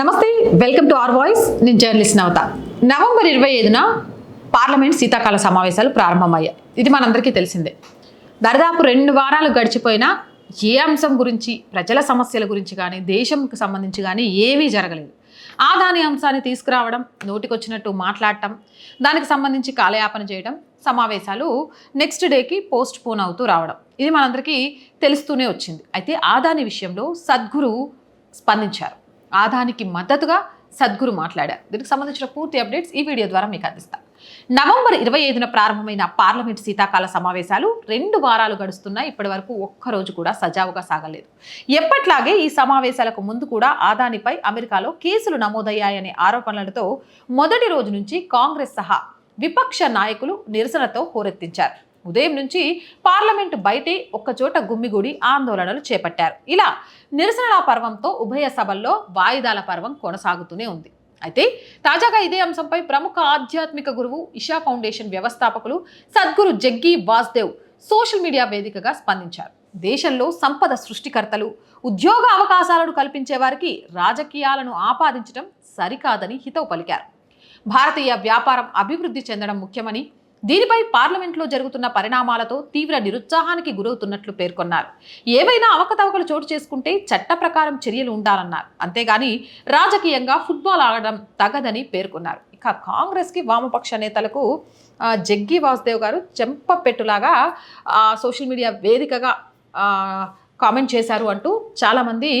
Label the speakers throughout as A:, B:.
A: నమస్తే welcome to R voice. నేను journalist నవత. November ఇరవై ఐదున పార్లమెంట్ శీతాకాల సమావేశాలు ప్రారంభమయ్యాయి. ఇది మనందరికీ తెలిసిందే. దరిదాపు రెండు వారాలు గడిచిపోయినా ఏ అంశం గురించి ప్రజల సమస్యల గురించి కానీ దేశంకి సంబంధించి కానీ ఏమీ జరగలేదు. ఆ దాని అంశాన్ని తీసుకురావడం నోటికొచ్చినట్టు మాట్లాడటం దానికి సంబంధించి కాలయాపన చేయడం సమావేశాలు నెక్స్ట్ డేకి పోస్ట్ పోన్ అవుతూ రావడం. ఇది మనందరికీ తెలుస్తూనే వచ్చింది. అయితే ఆదాని విషయంలో సద్గురు స్పందించారు. ఆదానికి మద్దతుగా సద్గురు మాట్లాడారు. దీనికి సంబంధించిన పూర్తి అప్డేట్స్ ఈ వీడియో ద్వారా మీకు అందిస్తాను నవంబర్ ఇరవై ఐదున ప్రారంభమైన పార్లమెంట్ శీతాకాల సమావేశాలు రెండు వారాలు గడుస్తున్నా ఇప్పటి వరకు ఒక్కరోజు కూడా సజావుగా సాగలేదు. ఎప్పట్లాగే ఈ సమావేశాలకు ముందు కూడా ఆదానిపై అమెరికాలో కేసులు నమోదయ్యాయనే ఆరోపణలతో మొదటి రోజు నుంచి కాంగ్రెస్ సహా విపక్ష నాయకులు నిరసనతో హోరెత్తించారు. ఉదయం నుంచి పార్లమెంటు బయటే ఒక్కచోట గుమ్మిగూడి ఆందోళనలు చేపట్టారు. ఇలా నిరసనల పర్వంతో ఉభయ సభల్లో వాయిదాల పర్వం కొనసాగుతూనే ఉంది. అయితే తాజాగా ఇదే అంశంపై ప్రముఖ ఆధ్యాత్మిక గురువు ఇషా ఫౌండేషన్ వ్యవస్థాపకులు సద్గురు జగ్గి వాస్దేవ్ సోషల్ మీడియా వేదికగా స్పందించారు. దేశంలో సంపద సృష్టికర్తలు ఉద్యోగ అవకాశాలను కల్పించే వారికి రాజకీయాలను ఆపాదించడం సరికాదని హితవు పలికారు. భారతీయ వ్యాపారం అభివృద్ధి చెందడం ముఖ్యమని దీనిపై పార్లమెంట్లో జరుగుతున్న పరిణామాలతో తీవ్ర నిరుత్సాహానికి గురవుతున్నట్లు పేర్కొన్నారు. ఏవైనా అవకతవకలు చోటు చేసుకుంటే చట్ట ప్రకారం చర్యలు ఉండాలన్నారు. అంతేగాని రాజకీయంగా ఫుట్బాల్ ఆడడం తగదని పేర్కొన్నారు. ఇక కాంగ్రెస్కి వామపక్ష నేతలకు జగ్గి వాసుదేవ్ గారు చెంపపెట్టులాగా సోషల్ మీడియా వేదికగా కామెంట్ చేశారు అంటూ చాలామంది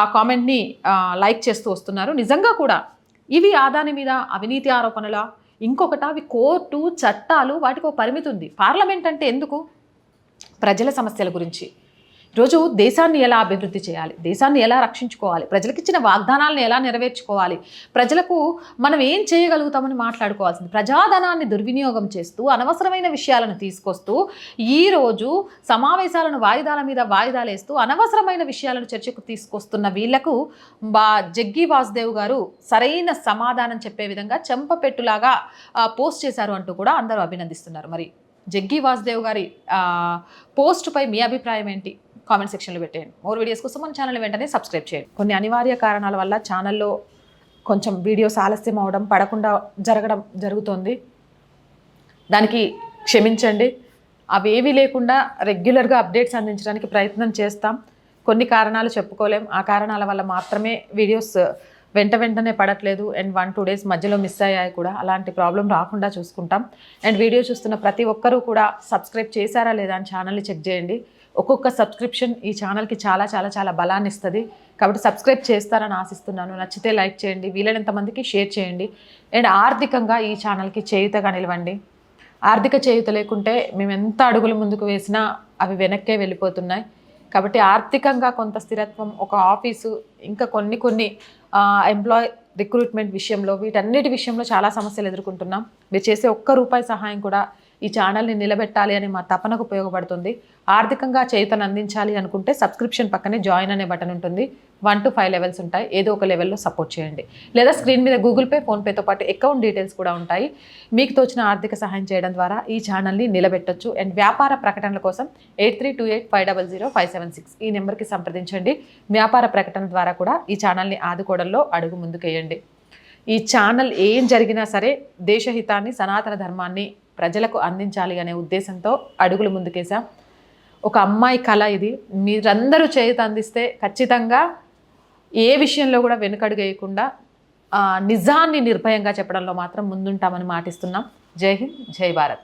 A: ఆ కామెంట్ని లైక్ చేస్తూ వస్తున్నారు. నిజంగా కూడా ఇవి ఆదాని మీద అవినీతి ఆరోపణల? ఇంకొకటి అవి కోర్టు చట్టాలు వాటికి ఒక పరిమితి ఉంది. పార్లమెంట్ అంటే ఎందుకు? ప్రజల సమస్యల గురించి. ఈరోజు దేశాన్ని ఎలా అభివృద్ధి చేయాలి? దేశాన్ని ఎలా రక్షించుకోవాలి? ప్రజలకు ఇచ్చిన వాగ్దానాలను ఎలా నెరవేర్చుకోవాలి? ప్రజలకు మనం ఏం చేయగలుగుతామని మాట్లాడుకోవాల్సింది. ప్రజాధనాన్ని దుర్వినియోగం చేస్తూ అనవసరమైన విషయాలను తీసుకొస్తూ ఈరోజు సమావేశాలను వాయిదాల మీద వాయిదాలు వేస్తూ అనవసరమైన విషయాలను చర్చకు తీసుకొస్తున్న వీళ్ళకు బా జగ్గి వాసుదేవ్ గారు సరైన సమాధానం చెప్పే విధంగా చెంపపెట్టులాగా పోస్ట్ చేశారు అంటూ కూడా అందరూ అభినందిస్తున్నారు. మరి జగ్గి వాసుదేవ్ గారి పోస్ట్పై మీ అభిప్రాయం ఏంటి? కామెంట్ సెక్షన్లో పెట్టేయండి. మోర్ వీడియోస్ కోసం మన ఛానల్ వెంటనే సబ్స్క్రైబ్ చేయండి. కొన్ని అనివార్య కారణాల వల్ల ఛానల్లో కొంచెం వీడియోస్ ఆలస్యం అవడం పడకుండా జరగడం జరుగుతోంది. దానికి క్షమించండి. అవి ఏవి లేకుండా రెగ్యులర్గా అప్డేట్స్ అందించడానికి ప్రయత్నం చేస్తాం. కొన్ని కారణాలు చెప్పుకోలేం. ఆ కారణాల వల్ల మాత్రమే వీడియోస్ వెంట వెంటనే పడట్లేదు. అండ్ వన్ టూ డేస్ మధ్యలో మిస్ అయ్యాయి కూడా. అలాంటి ప్రాబ్లం రాకుండా చూసుకుంటాం. అండ్ వీడియో చూస్తున్న ప్రతి ఒక్కరూ కూడా సబ్స్క్రైబ్ చేశారా లేదా అని ఛానల్ని చెక్ చేయండి. ఒక్కొక్క సబ్స్క్రిప్షన్ ఈ ఛానల్కి చాలా చాలా చాలా బలాన్ని ఇస్తుంది కాబట్టి సబ్స్క్రైబ్ చేస్తారని ఆశిస్తున్నాను. నచ్చితే లైక్ చేయండి. వీలైనంత మందికి షేర్ చేయండి. అండ్ ఆర్థికంగా ఈ ఛానల్కి చేయుతగా నిలవండి. ఆర్థిక చేయుత లేకుంటే మేము ఎంత అడుగులు ముందుకు వేసినా అవి వెనక్కే వెళ్ళిపోతున్నాయి. కాబట్టి ఆర్థికంగా కొంత స్థిరత్వం ఒక ఆఫీసు ఇంకా కొన్ని కొన్ని ఎంప్లాయ్ రిక్రూట్మెంట్ విషయంలో వీటన్నిటి విషయంలో చాలా సమస్యలు ఎదుర్కొంటున్నాం. మీరు చేసే ఒక్క రూపాయి సహాయం కూడా ఈ ఛానల్ని నిలబెట్టాలి అని మా తపనకు ఉపయోగపడుతుంది. ఆర్థికంగా చేతను అందించాలి అనుకుంటే సబ్స్క్రిప్షన్ పక్కనే జాయిన్ అనే బటన్ ఉంటుంది. వన్ టు ఫైవ్ లెవెల్స్ ఉంటాయి. ఏదో ఒక లెవెల్లో సపోర్ట్ చేయండి. లేదా స్క్రీన్ మీద గూగుల్ పే ఫోన్పేతో పాటు అకౌంట్ డీటెయిల్స్ కూడా ఉంటాయి. మీకు తోచిన ఆర్థిక సహాయం చేయడం ద్వారా ఈ ఛానల్ని నిలబెట్టొచ్చు. అండ్ వ్యాపార ప్రకటనల కోసం eight three two eight five double zero five seven six ఈ నెంబర్కి సంప్రదించండి. వ్యాపార ప్రకటన ద్వారా కూడా ఈ ఛానల్ని ఆదుకోవడంలో అడుగు ముందుకేయండి ఈ ఛానల్ ఏం జరిగినా సరే దేశహితాన్ని సనాతన ధర్మాన్ని ప్రజలకు అందించాలి అనే ఉద్దేశంతో అడుగులు ముందుకేసాం ఒక అమ్మాయి కళ ఇది. మీరందరూ చేతి అందిస్తే ఖచ్చితంగా ఏ విషయంలో కూడా వెనుకడుగేయకుండా నిజాన్ని నిర్భయంగా చెప్పడంలో మాత్రం ముందుంటామని మాటిస్తున్నాం. జై హింద్ జై భారత్.